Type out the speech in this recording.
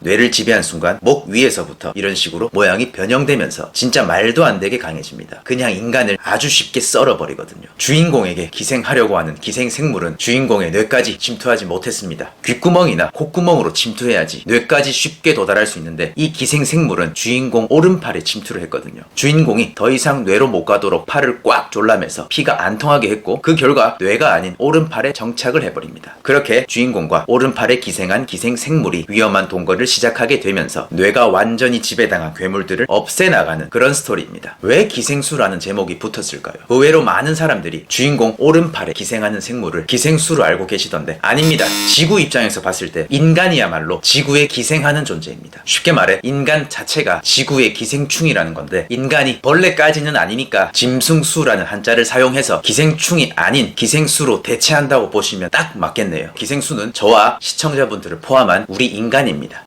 뇌를 지배한 순간 목 위에서부터 이런 식으로 모양이 변형되면서 진짜 말도 안 되게 강해집니다. 그냥 인간을 아주 쉽게 썰어버리거든요. 주인공에게 기생하려고 하는 기생생물은 주인공의 뇌까지 침투하지 못했습니다. 귓구멍이나 콧구멍으로 침투해야지 뇌까지 쉽게 도달할 수 있는데 이 기생생물은 주인공 오른팔에 침투를 했거든요. 주인공이 더 이상 뇌로 못 가도록 팔을 꽉 졸라매서 피가 안 통하게 했고 그 결과 뇌가 아닌 오른팔에 정착을 해버립니다. 그렇게 주인공과 오른팔에 기생한 기생생물이 위험한 동거를 시작하게 되면서 뇌가 완전히 지배당한 괴물들을 없애나가는 그런 스토리입니다. 왜 기생수라는 제목이 붙었을까요? 의외로 많은 사람들이 주인공 오른팔에 기생하는 생물을 기생수로 알고 계시던데 아닙니다. 지구 입장에서 봤을 때 인간이야말로 지구에 기생하는 존재입니다. 쉽게 말해 인간 자체가 지구의 기생충이라는 건데 인간이 벌레까지는 아니니까 짐승수라는 한자를 사용해서 기생충이 아닌 기생수로 대체한다고 보시면 딱 맞겠네요. 기생수는 저와 시청자분들을 포함한 우리 인간입니다.